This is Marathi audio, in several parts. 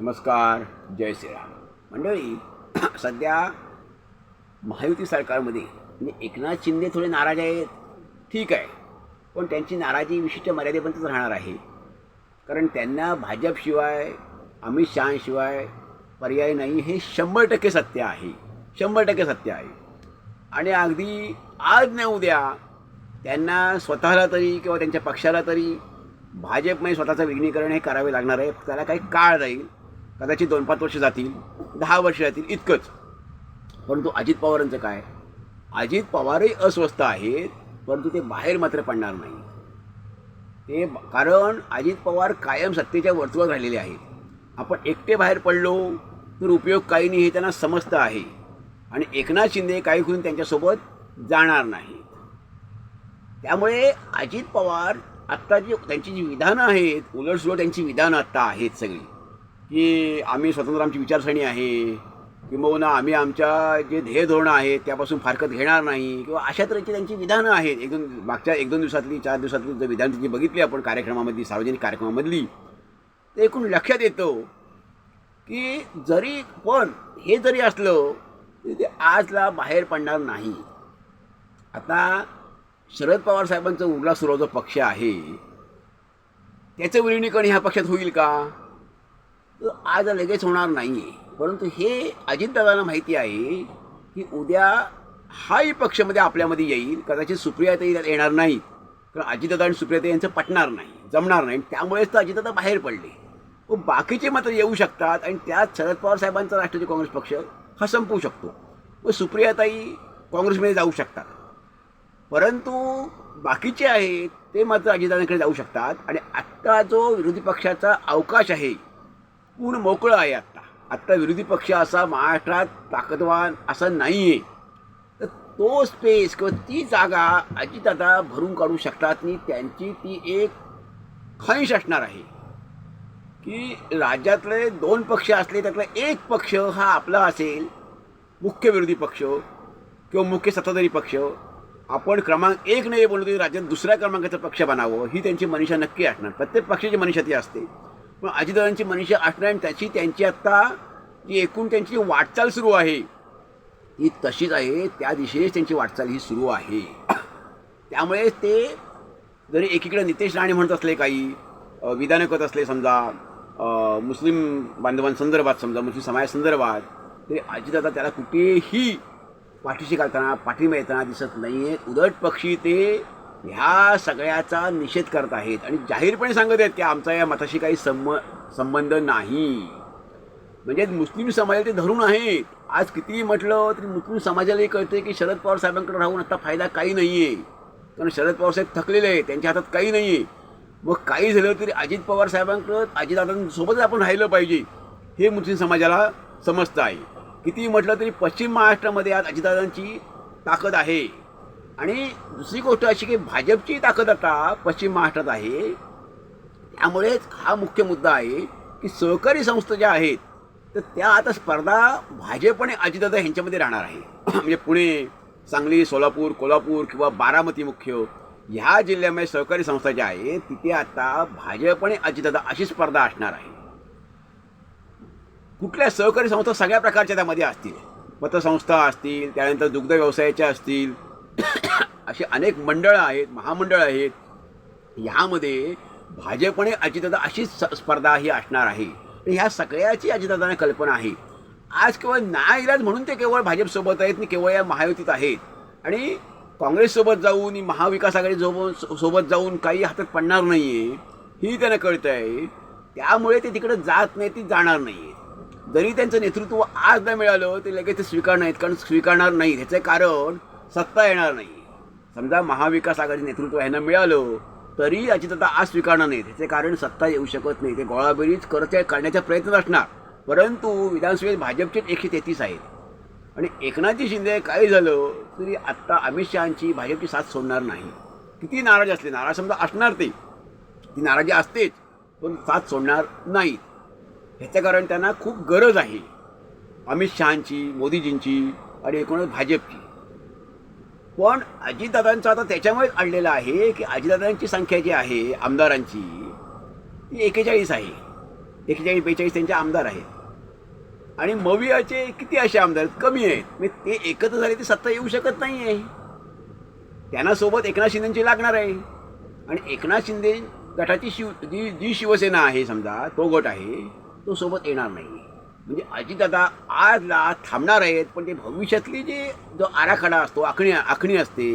नमस्कार जय श्रीराम. मंडळी सध्या महायुती सरकारमध्ये म्हणजे एकनाथ शिंदे थोडे नाराज आहेत. ठीक आहे. पण त्यांची नाराजी विशिष्ट मर्यादेपर्यंतच राहणार आहे. कारण त्यांना भाजपशिवाय अमित शहाशिवाय पर्याय नाही हे शंभर टक्के सत्य आहे. शंभर टक्के सत्य आहे. आणि अगदी आज नाही उद्या त्यांना स्वतःला तरी किंवा त्यांच्या पक्षाला तरी भाजपमध्ये स्वतःचं विघ्नीकरण हे करावे लागणार आहे. त्याला काही काळ जाईल. कदाचित दोन पाच वर्ष जातील दहा वर्ष जातील इतकंच. परंतु अजित पवारांचं काय? अजित पवारही अस्वस्थ आहेत परंतु ते बाहेर मात्र पडणार नाही. ते कारण अजित पवार कायम सत्तेच्या वर्तुळात राहिलेले आहेत. आपण एकटे बाहेर पडलो तर उपयोग काही नाही हे त्यांना समजतं आहे. आणि एकनाथ शिंदे काही करून त्यांच्यासोबत जाणार नाहीत त्यामुळे अजित पवार आत्ता जी त्यांची जी विधानं आहेत उलटसुलट त्यांची विधानं आत्ता आहेत सगळी. की आम्ही स्वतंत्र आमची विचारसरणी आहे किंबहुना आम्ही आमच्या जे ध्येय धोरणं आहेत त्यापासून फारकत घेणार नाही किंवा अशा तऱ्हेची त्यांची विधानं आहेत. एक दोन मागच्या एक दोन दिवसातली चार दिवसातली जर विधान जी बघितली आपण कार्यक्रमामधली सार्वजनिक कार्यक्रमामधली ते एकूण लक्षात येतं की जरी पण हे जरी असलं तरी ते आजला बाहेर पडणार नाही. आता शरद पवार साहेबांचा उरला सुरू पक्ष आहे. त्याचं विलिनीकरण ह्या पक्षात होईल का? आज लगेच होणार नाही आहे परंतु हे अजितदादांना माहिती आहे की उद्या हाही पक्षामध्ये आपल्यामध्ये येईल. कदाचित सुप्रियाताई येणार नाहीत कारण अजितदादा आणि सुप्रियाताई यांचं पटणार नाही जमणार नाही. त्यामुळेच तर अजितदादा बाहेर पडले. व बाकीचे मात्र येऊ शकतात आणि त्यात शरद पवार साहेबांचा राष्ट्रवादी काँग्रेस पक्ष हा संपवू शकतो. व सुप्रियाताई काँग्रेसमध्ये जाऊ शकतात. परंतु बाकीचे आहेत ते मात्र अजितदादांकडे जाऊ शकतात. आणि आत्ता जो विरोधी पक्षाचा अवकाश आहे पूर्ण मोकळं आहे आत्ता. आत्ता विरोधी पक्ष असा महाराष्ट्रात ताकदवान असा नाही आहे तर तो स्पेस किंवा ती जागा अजितदादा भरून काढू शकतात आणि त्यांची ती एक खंश असणार आहे. की राज्यातले दोन पक्ष असले त्यातला एक पक्ष हा आपला असेल मुख्य विरोधी पक्ष किंवा मुख्य सत्ताधारी पक्ष आपण क्रमांक एक नाही बोलतो राज्यात दुसऱ्या क्रमांकाचा पक्ष बनावं ही त्यांची मनीषा नक्की असणार. प्रत्येक पक्षाची मनीषा ती असते. पण अजितदादांची मनीषा असणार आणि त्याची त्यांची आत्ता जी एकूण त्यांची वाटचाल सुरू आहे ही तशीच आहे. त्या दिशेनेच त्यांची वाटचाल ही सुरू आहे. त्यामुळे ते जरी एकीकडे नितेश राणे म्हणत असले काही विधानं करत असले समजा मुस्लिम बांधवांसंदर्भात समजा मुस्लिम समाजासंदर्भात तरी अजितदादा त्याला कुठेही पाठीशी घालताना पाठिंबा येताना दिसत नाही आहेत उलट पक्षी ते ह्या सगळ्याचा निषेध करत आहेत. आणि जाहीरपणे सांगत आहेत की आमचा या मताशी काही संम संबंध नाही. म्हणजे मुस्लिम समाजाला ते धरून आहेत. आज कितीही म्हटलं तरी मुस्लिम समाजालाही कळते की शरद पवार साहेबांकडे राहून आता फायदा काही नाही आहे कारण शरद पवार साहेब थकलेले आहेत. त्यांच्या हातात काही नाही आहे मग काही झालं तरी अजित पवार साहेबांकडं अजितदादांसोबतच आपण राहिलं पाहिजे. हे मुस्लिम समाजाला समजतं आहे कितीही म्हटलं तरी पश्चिम महाराष्ट्रामध्ये आज अजितदादांची ताकद आहे. आणि दुसरी गोष्ट अशी की भाजपची ताकद आता पश्चिम महाराष्ट्रात आहे. त्यामुळेच हा मुख्य मुद्दा आहे की सहकारी संस्था ज्या आहेत तर त्या आता स्पर्धा भाजप आणि अजितदादा ह्यांच्यामध्ये राहणार आहे. म्हणजे पुणे सांगली सोलापूर कोल्हापूर किंवा बारामती मुख्य ह्या जिल्ह्यामध्ये सहकारी संस्था ज्या आहेत तिथे आता भाजप आणि अजितदादा अशी स्पर्धा असणार आहे. कुठल्या सहकारी संस्था सगळ्या प्रकारच्या त्यामध्ये असतील? पतसंस्था असतील त्यानंतर दुग्ध व्यवसायाच्या असतील अशी अनेक मंडळं आहेत महामंडळं आहेत. ह्यामध्ये भाजप आणि अजितदादा अशी स- स्पर्धा ही असणार आहे. ह्या सगळ्याची अजितदादांना कल्पना आहे. आज केवळ नाईलाज म्हणून ते केवळ भाजपसोबत आहेत आणि केवळ या महायुतीत आहेत. आणि काँग्रेससोबत जाऊन महाविकास आघाडी सोबत सोबत जाऊन काही हातात पडणार नाही आहे ही त्यांना कळतं आहे त्यामुळे ते तिकडे जात नाही ती जाणार नाही आहे जरी त्यांचं नेतृत्व आज नाही मिळालं ते लगेच ते स्वीकारणार नाहीत कारण स्वीकारणार नाही ह्याचं कारण सत्ता येणार नाही. समजा महाविकास आघाडी नेतृत्व ह्यांना मिळालं तरी अजितदादा आज स्वीकारणार नाही त्याचे कारण सत्ता येऊ शकत नाही. ते गोळाबेरीज करते करण्याचा प्रयत्न असणार. परंतु विधानसभेत भाजपचे एकशे तेहतीस आहेत. आणि एकनाथजी शिंदे काय झालं तरी आत्ता अमित शहाची भाजपची साथ सोडणार नाही. किती नाराज असले? नाराज समजा असणार ते. ती नाराजी असतेच पण साथ सोडणार नाहीत. ह्याचं कारण त्यांना खूप गरज आहे. अमित शहाची मोदीजींची आणि एकूणच भाजपची. पण अजितदादांचं आता त्याच्यामुळेच अडलेलं आहे की अजितदादांची संख्या जी आहे आमदारांची ती एकेचाळीस आहे. एकेचाळीस बेचाळीस त्यांचे आमदार आहेत. आणि मवियाचे किती असे आमदार आहेत? कमी आहेत. मी ते एकत्र झाले ते सत्ता येऊ शकत नाही आहे त्यांना सोबत एकनाथ शिंदेची लागणार आहे. आणि एकनाथ शिंदे गटाची शिव जी जी शिवसेना आहे समजा तो गट आहे तो सोबत येणार नाही म्हणजे अजितदादा आजला थांबणार आहेत पण ते भविष्यातली जे जो आराखडा असतो आखणी आखणी असते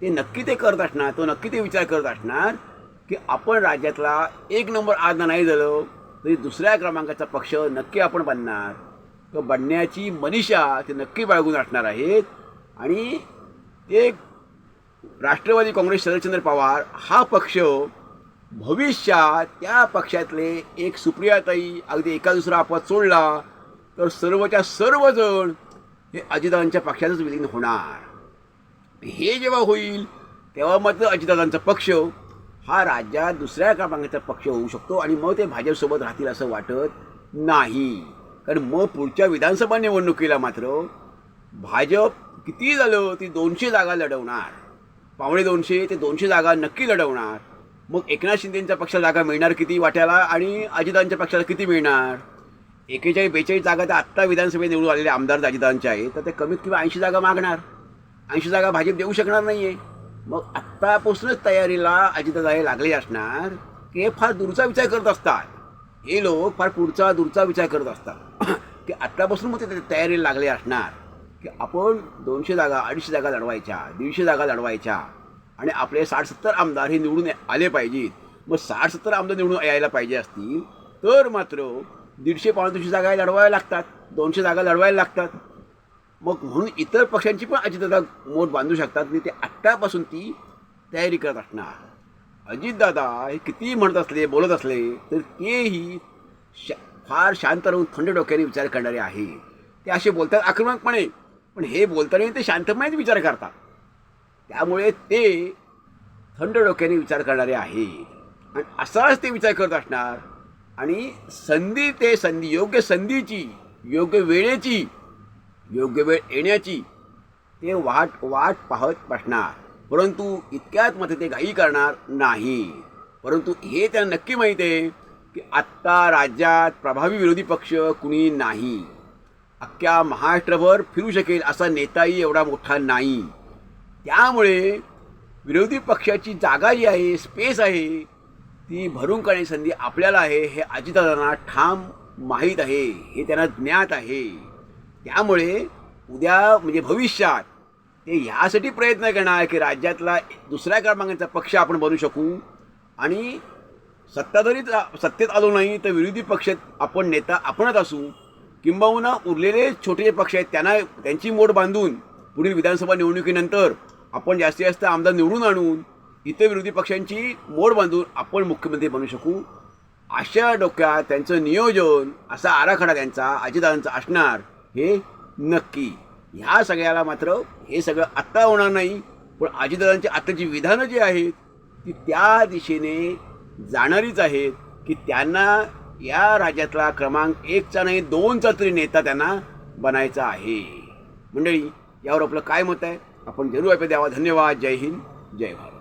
ते नक्की ते करत असणार तो नक्की ते विचार करत असणार की आपण राज्यातला एक नंबर आज नाही झालं तरी दुसऱ्या क्रमांकाचा पक्ष नक्की आपण बनणार. तो बनण्याची मनीषा ते नक्की बाळगून असणार आहेत. आणि ते राष्ट्रवादी काँग्रेस शरदचंद्र पवार हा पक्ष भविष्यात त्या पक्षातले एक सुप्रियाताई अगदी एका दुसरा अपवाद सोडला तर सर्वच्या सर्वजण हे अजितदादांच्या पक्षातच विलीन होणार. हे जेव्हा होईल तेव्हा मात्र अजितदादांचा पक्ष हा राज्यात दुसऱ्या क्रमांकाचा पक्ष होऊ शकतो आणि मग ते भाजपसोबत राहतील असं वाटत नाही. कारण मग पुढच्या विधानसभा निवडणुकीला मात्र भाजप किती झालं ती दोनशे जागा लढवणार. पावणे दोनशे ते दोनशे जागा नक्की लढवणार. मग एकनाथ शिंदेंच्या पक्षाला जागा मिळणार किती वाट्याला आणि अजितांच्या पक्षाला किती मिळणार? एकेचाळीस बेचाळीस जागा तर आत्ता विधानसभेत निवडून आलेले आमदार अजितांचे आहेत. तर ते कमीत कमी ऐंशी जागा मागणार. ऐंशी जागा भाजप देऊ शकणार नाही आहे मग आत्तापासूनच तयारीला अजितदादा हे लागले असणार की हे फार दूरचा विचार करत असतात. हे लोक फार पुढचा दूरचा विचार करत असतात. की आत्तापासून मग ते तयारीला लागले असणार. की आपण दोनशे जागा अडीचशे जागा लढवायच्या दीडशे जागा लढवायच्या. आणि आपले साठ सत्तर आमदार हे निवडून आले पाहिजेत. मग साठ सत्तर आमदार निवडून यायला पाहिजे असतील तर मात्र दीडशे पावणे जागा लढवायला लागतात दोनशे जागा लढवायला लागतात. मग म्हणून इतर पक्षांची पण अजितदादा मोठ बांधू शकतात आणि ते आत्तापासून ती तयारी करत असणार. अजितदादा हे कितीही म्हणत असले बोलत असले तर तेही शा फार शांत राहून थंड डोक्याने विचार करणारे आहे ते असे बोलतात आक्रमकपणे पण हे बोलताना ते शांतपणेच विचार करतात. त्यामुळे ते थंड डोक्याने विचार करणारे आहे आणि असाच ते विचार करत असणार. आणि संधी ते संधी योग्य संधीची योग्य वेळेची योग्य वेळ येण्याची ते वाट वाट पाहत बसणार. परंतु इतक्यात मध्ये ते घाई करणार नाही. परंतु हे त्यांना नक्की माहीत आहे की आत्ता राज्यात प्रभावी विरोधी पक्ष कुणी नाही. अख्ख्या महाराष्ट्रभर फिरू शकेल असा नेताही एवढा मोठा नाही. त्यामुळे विरोधी पक्षाची जागा जी आहे स्पेस आहे ती भरून काढण्याची संधी आपल्याला आहे हे अजितदादांना ठाम माहीत आहे हे त्यांना ज्ञात आहे. त्यामुळे उद्या म्हणजे भविष्यात ते ह्यासाठी प्रयत्न करणार की राज्यातला दुसऱ्या क्रमांकाचा पक्ष आपण बनू शकू. आणि सत्ताधारीच सत्तेत आलो नाही तर विरोधी पक्षात आपण नेता आपणच असू. किंबहुना उरलेले छोटे जे पक्ष आहेत त्यांना त्यांची मोड बांधून पुढील विधानसभा निवडणुकीनंतर आपण जास्तीत जास्त आमदार निवडून आणून इतर विरोधी पक्षांची मोड बांधून आपण मुख्यमंत्री बनू शकू. अशा डोक्यात त्यांचं नियोजन असा आराखडा त्यांचा अजितदादांचा असणार हे नक्की. ह्या सगळ्याला मात्र हे सगळं आत्ता होणार नाही पण अजितदादांची आत्ताची विधानं जी आहेत ती त्या दिशेने जाणारीच आहेत की त्यांना या राज्यातला क्रमांक एकचा नाही दोनचा तरी नेता त्यांना बनायचा आहे. मंडळी यावर आपलं काय मत आहे? आपण जरूर ऐकू द्यावा धन्यवाद. जय हिंद. जय भारत.